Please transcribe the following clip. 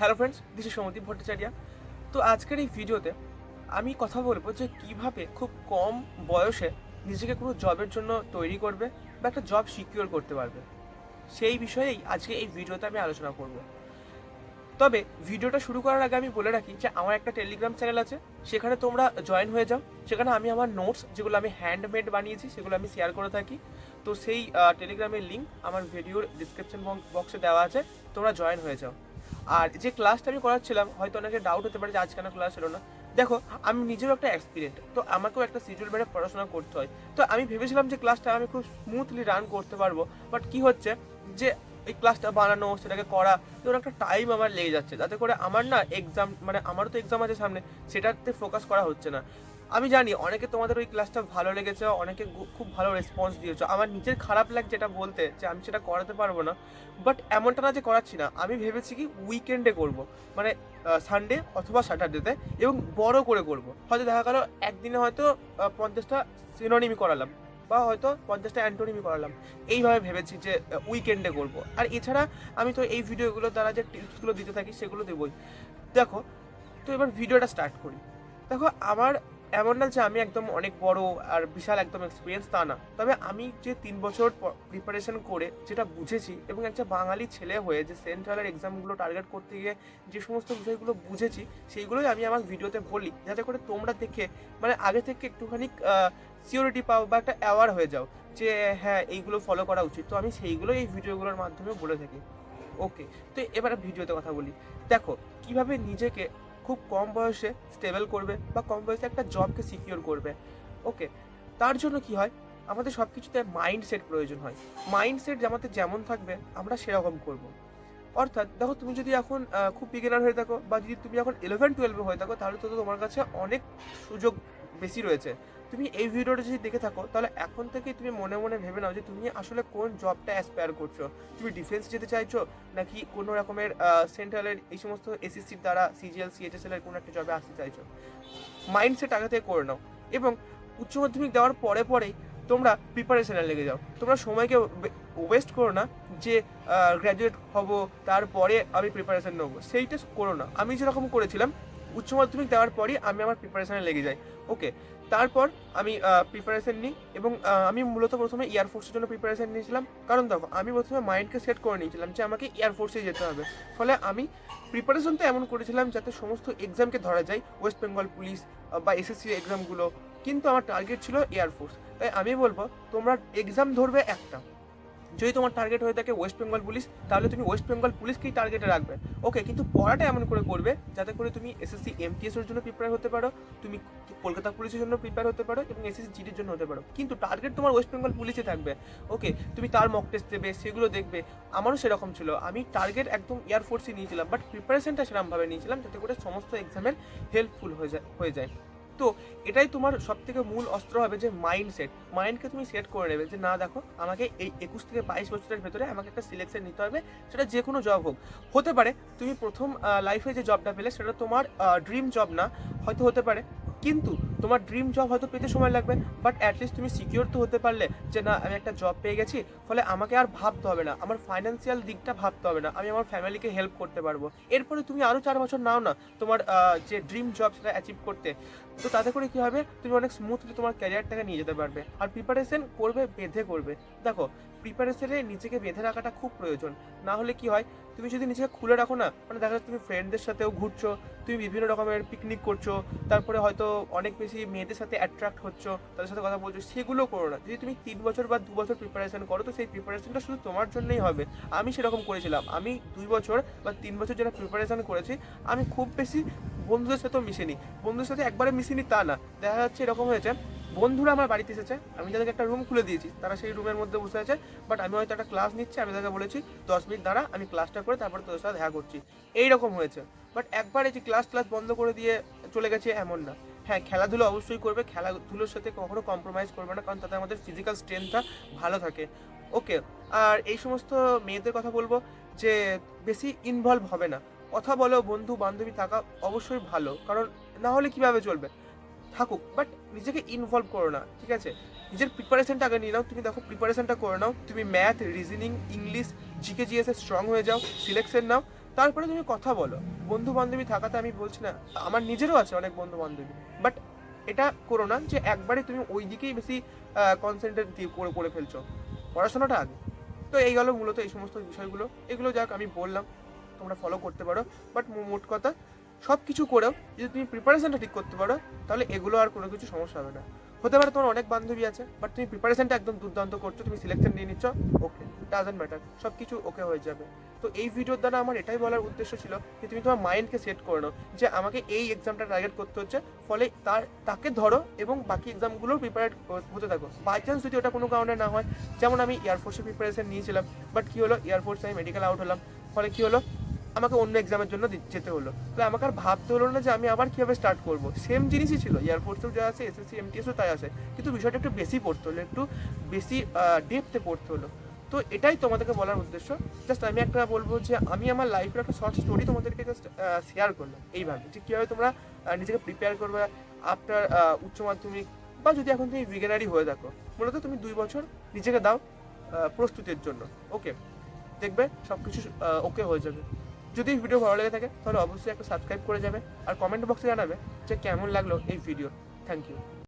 Hello friends this Samati Bhattacharya তো আজকের এই ভিডিওতে আমি কথা বলব যে কীভাবে খুব কম বয়সে নিজেকে কোনো জবের জন্য তৈরি করবে বা একটা জব সিকিউর করতে পারবে। সেই বিষয়েই আজকে এই ভিডিওতে আমি আলোচনা করব। তবে ভিডিওটা শুরু করার আগে আমি বলে রাখি যে আমার একটা টেলিগ্রাম চ্যানেল আছে, সেখানে তোমরা জয়েন হয়ে যাও। সেখানে আমি আমার নোটস যেগুলো আমি হ্যান্ডমেড বানিয়েছি, সেগুলো আমি শেয়ার করে থাকি। তো সেই টেলিগ্রামের লিঙ্ক আমার ভিডিওর ডিসক্রিপশন বক্সে দেওয়া আছে, তোমরা জয়েন হয়ে যাও। আর যে ক্লাসটা আমি করাচ্ছিলাম, হয়তো অনেকে ডাউট হতে পারে যে আজ কেন ক্লাস হলো না। দেখো, আমি নিজেও একটা এক্সপিরিয়েন্ট তো আমাকেও একটা সিজুয়াল বেড়ে পড়াশোনা করতে হয়। তো আমি ভেবেছিলাম যে ক্লাসটা আমি খুব স্মুথলি রান করতে পারব বাট কি হচ্ছে যে এই ক্লাসটা বানানো, সেটাকে করা, তো একটা টাইম আমার লেগে যাচ্ছে। যাতে করে আমার না এক্সাম মানে আমারও তো এক্সাম আছে সামনে, সেটাতে ফোকাস করা হচ্ছে না। আমি জানি, অনেকে তোমাদের ওই ক্লাসটা ভালো লেগেছে, অনেকে খুব ভালো রেসপন্স দিয়েছ। আমার নিজের খারাপ লাগছে এটা বলতে, যে আমি সেটা করাতে পারব না। বাট এমনটা না যে করাচ্ছি না, আমি ভেবেছি কি উইকেন্ডে করব। মানে সানডে অথবা স্যাটারডেতে এবং বড় করে করব। হয়তো দেখা গেল, একদিনে হয়তো পঞ্চাশটা সিনোনিমি করালাম, বা হয়তো পঞ্চাশটা অ্যান্টোনিমি করালাম। এইভাবে ভেবেছি যে উইকেন্ডে করব। আর এছাড়া, আমি তো এই ভিডিওগুলোর দ্বারা যে টিপসগুলো দিতে থাকি, সেগুলো দেবই। দেখো, তো এবার ভিডিওটা স্টার্ট করি। দেখো, আমার এমন না যে আমি একদম অনেক বড় আর বিশাল একদম এক্সপিরিয়েন্স তা না। তবে আমি যে তিন বছর প্রিপারেশন করে যেটা বুঝেছি এবং একটা বাঙালি ছেলে হয়ে যে সেন্ট্রালের এক্সামগুলো টার্গেট করতে গিয়ে যে সমস্ত বিষয়গুলো বুঝেছি, সেইগুলোই আমি আমার ভিডিওতে বলি। যাতে করে তোমরা দেখে মানে আগে থেকে একটুখানি সিওরিটি পাও বা একটা অ্যাওয়ার হয়ে যাও যে হ্যাঁ এইগুলো ফলো করা উচিত। তো আমি সেইগুলো এই ভিডিওগুলোর মাধ্যমে বলে থাকি। ওকে তো এবারে ভিডিওতে কথা বলি। দেখো, কীভাবে নিজেকে খুব কম বয়সে স্টেবল করবে বা কম বয়সে একটা জবকে সিকিওর করবে। ওকে তার জন্য কি হয়? আমাদের সব কিছুতে মাইন্ডসেট প্রয়োজন হয়। মাইন্ডসেট আমাদের যেমন থাকবে, আমরা সেরকম করব। অর্থাৎ দেখো, তুমি যদি এখন খুব বিগিনার হয়ে থাকো বা যদি তুমি এখন ইলেভেন টুয়েলভে হয়ে থাকো, তাহলে তো তোমার কাছে অনেক সুযোগ বেশি রয়েছে। তুমি এই ভিডিওটা যদি দেখে থাকো, তাহলে এখন থেকেই তুমি মনে মনে ভেবে নাও যে তুমি আসলে কোন জবটা অ্যাসপায়ার করছ। তুমি ডিফেন্স যেতে চাইছো, নাকি কোনো রকমের সেন্ট্রালের এই সমস্ত এসএসসির দ্বারা সিজিএল সিএইচএসএল এর কোনো একটা জবে আসতে চাইছো। মাইন্ডসেট আগে থেকে করে নাও এবং উচ্চ মাধ্যমিক দেওয়ার পরে পরেই তোমরা প্রিপারেশনে লেগে যাও। তোমরা সময়কে ওয়েস্ট করো না যে গ্র্যাজুয়েট হব, তারপরে আমি প্রিপারেশন নেব। সেইটা করো না। আমি যেরকম করেছিলাম উচ্চ মাধ্যমিক দেওয়ার পরই আমি আমার প্রিপারেশনে লেগে যাই। ওকে তারপর আমি প্রিপারেশন নিই এবং আমি মূলত প্রথমে এয়ারফোর্সের জন্য প্রিপারেশন নিয়েছিলাম। কারণ দেখো, আমি প্রথমে মাইন্ডকে সেট করে নিয়েছিলাম যে আমাকে এয়ারফোর্সে যেতে হবে। ফলে আমি প্রিপারেশন তো এমন করেছিলাম যাতে সমস্ত এক্সামকে ধরা যায় ওয়েস্ট বেঙ্গল পুলিশ বা এসএসসি এক্সামগুলো কিন্তু আমার টার্গেট ছিল এয়ারফোর্স তাই আমি বলব, তোমরা এক্সাম ধরবে একটা। যদি তোমার টার্গেট হয়ে থাকে ওয়েস্ট বেঙ্গল পুলিশ তাহলে তুমি ওয়েস্ট বেঙ্গল পুলিশকেই টার্গেটে রাখবে। ওকে কিন্তু পড়াটা এমন করে করবে, যাতে করে তুমি এসএসসি এমটিএস এর জন্য প্রিপেয়ার হতে পারো, তুমি কলকাতা পুলিশের জন্য প্রিপেয়ার হতে পারো এবং এসএসসি জিডির জন্য হতে পারো। কিন্তু টার্গেট তোমার ওয়েস্ট বেঙ্গল পুলিশে থাকবে। ওকে তুমি তার মক টেস্ট দেবে, সেগুলো দেখবে, আমারও সেরকম ছিল। আমি টার্গেট একদম এয়ারফোর্সে নিয়েছিলাম বাট প্রিপারেশনটা সেরকমভাবে নিয়েছিলাম, যাতে করে সমস্ত এক্সামের হেল্পফুল হয়ে যায় হয়ে যায়। তো এটাই তোমার সব থেকে মূল অস্ত্র হবে যে মাইন্ডসেট মাইন্ডকে তুমি সেট করে নেবে যে না, দেখো, আমাকে এই একুশ থেকে বাইশ বছরের ভেতরে আমাকে একটা সিলেকশন নিতে হবে, সেটা যে কোনো জব হোক। হতে পারে, তুমি প্রথম লাইফে যে জবটা পেলে, সেটা তোমার ড্রিম জব না, হয়তো হতে পারে। কিন্তু তোমার ড্রিম জব হয়তো পেতে সময় লাগবে বাট অ্যাটলিস্ট তুমি সিকিওর তো হতে পারলে যে না, আমি একটা জব পেয়ে গেছি, ফলে আমাকে আর ভাবতে হবে না, আমার ফাইন্যান্সিয়াল দিকটা ভাবতে হবে না, আমি আমার ফ্যামিলিকে হেল্প করতে পারব। এরপরে তুমি আরও চার বছর নাও না, তোমার যে ড্রিম জব সেটা অ্যাচিভ করতে, তো তাতে করে কী হবে, তুমি অনেক স্মুথলি তোমার ক্যারিয়ারটাকে নিয়ে যেতে পারবে, আর প্রিপারেশন করবে, বেঁধে করবে। দেখো প্রিপারেশনে নিজেকে বেঁধে রাখাটা খুব প্রয়োজন, না হলে কি হয় তুমি যদি নিজেকে খুলে রাখো না? মানে দেখা যাচ্ছে তুমি ফ্রেন্ডদের সাথেও ঘুরছো, তুমি বিভিন্ন রকমের পিকনিক করছ, তারপরে হয়তো অনেক বেশি মেয়েদের সাথে অ্যাট্রাক্ট হচ্ছো, তাদের সাথে কথা বলছো, সেগুলো করো না। যদি তুমি তিন বছর বা দু বছর প্রিপারেশন করো, তো সেই প্রিপারেশনটা শুধু তোমার জন্যই হবে। আমি সেরকম করেছিলাম। আমি দুই বছর বা তিন বছর যেটা প্রিপারেশন করেছি, আমি খুব বেশি বন্ধুদের সাথেও মিশিনি। বন্ধুদের সাথে একবারে মিশিনি তা না। দেখা যাচ্ছে এরকম হয়েছে বন্ধুরা আমার বাড়িতে এসেছে। আমি তাদেরকে একটা রুম খুলে দিয়েছি, তারা সেই রুমের মধ্যে বসে আছে। বাট আমি হয়তো একটা ক্লাস নিচ্ছি, আমি তাদেরকে বলেছি, দশ মিনিট দাঁড়া, আমি ক্লাসটা করে তারপরে তোদের সাথে দেখা করছি। এই রকম হয়েছে। বাট একবার এই যে ক্লাস ক্লাস বন্ধ করে দিয়ে চলে গেছে, এমন না। হ্যাঁ খেলাধুলো অবশ্যই করবে, খেলাধুলোর সাথে কখনো কম্প্রোমাইজ করবে না, কারণ তাতে আমাদের ফিজিক্যাল স্ট্রেংথটা ভালো থাকে। ওকে আর এই সমস্ত মেয়েদের কথা বলব যে বেশি ইনভলভ হবে না। কথা বলো বন্ধু বান্ধবী থাকা অবশ্যই ভালো, কারণ না হলে কীভাবে চলবে? থাকুক বাট নিজেকে ইনভলভ করো না, ঠিক আছে? নিজের প্রিপারেশনটা আগে নিয়ে নাও, তুমি দেখো প্রিপারেশনটা করে নাও, তুমি math reasoning English GK GS এ স্ট্রং হয়ে যাও সিলেকশন নাও, তারপরে তুমি কথা বলো। বন্ধু বান্ধবী থাকাতে আমি বলছি না, আমার নিজেরও আছে অনেক বন্ধু বান্ধবী বাট এটা করো না যে একবারে তুমি ওই দিকেই বেশি কনসেন্ট্রেট দিয়ে করে করে ফেলছো। পড়াশোনাটা আগে। তো এই গেল মূলত এই সমস্ত বিষয়গুলো। এগুলো যাক, আমি বললাম, তোমরা ফলো করতে পারো বাট মোট কথা সব কিছু করেও যদি তুমি প্রিপারেশনটা ঠিক করতে পারো, তাহলে এগুলো আর কোনো কিছু সমস্যা হবে না। হতে পারে তোমার অনেক বান্ধবী আছে বাট তুমি প্রিপারেশনটা একদম দুর্দান্ত করছ, তুমি সিলেকশন নিয়ে নিচ্ছ ওকে ডাজেন্ট ম্যাটার সব কিছু ওকে হয়ে যাবে। তো এই ভিডিওর দ্বারা আমার এটাই বলার উদ্দেশ্য ছিল যে তুমি তোমার মাইন্ডকে সেট করে নাও, যে আমাকে এই এক্সামটা টার্গেট করতে হচ্ছে, ফলে তার, তাকে ধরো এবং বাকি এক্সামগুলোর প্রিপেয়ার হতে থাকো। বাই চান্স যদি ওটা কোনো কারণে না হয়, যেমন আমি এয়ারফোর্সের প্রিপারেশন নিয়েছিলাম বাট কী হলো? এয়ারফোর্সে আমি মেডিকেল আউট হলাম, ফলে কী হলো? আমাকে অন্য এক্সামের জন্য যেতে হলো। তো আমাকে আর ভাবতে হলো না যে আমি আবার কীভাবে স্টার্ট করব। সেম জিনিসই ছিল। এয়ারফোর্সেও যা আছে এসএসসি এমটিএসও তাই আছে। কিন্তু বিষয়টা একটু বেশি পড়তে হলো, একটু বেশি ডেপথে পড়তে হলো। তো এটাই তোমাদেরকে বলার উদ্দেশ্য। জাস্ট আমি একটা বলব যে, আমি আমার লাইফের একটা শর্ট স্টোরি তোমাদেরকে জাস্ট শেয়ার করলাম এইভাবে। যে কীভাবে তোমরা নিজেকে প্রিপেয়ার করবে আফটার উচ্চ মাধ্যমিক বা যদি এখন তুমি বিগেনারি হয়ে থাকো। মূলত তুমি দুই বছর নিজেকে দাও প্রস্তুতির জন্য। ওকে দেখবে সব কিছু ওকে হয়ে যাবে। যদি ভিডিও ভালো লেগে থাকে, তাহলে অবশ্যই একটা সাবস্ক্রাইব করে যাবে আর কমেন্ট বক্সে জানাবে যে কেমন লাগল এই ভিডিও থ্যাংক ইউ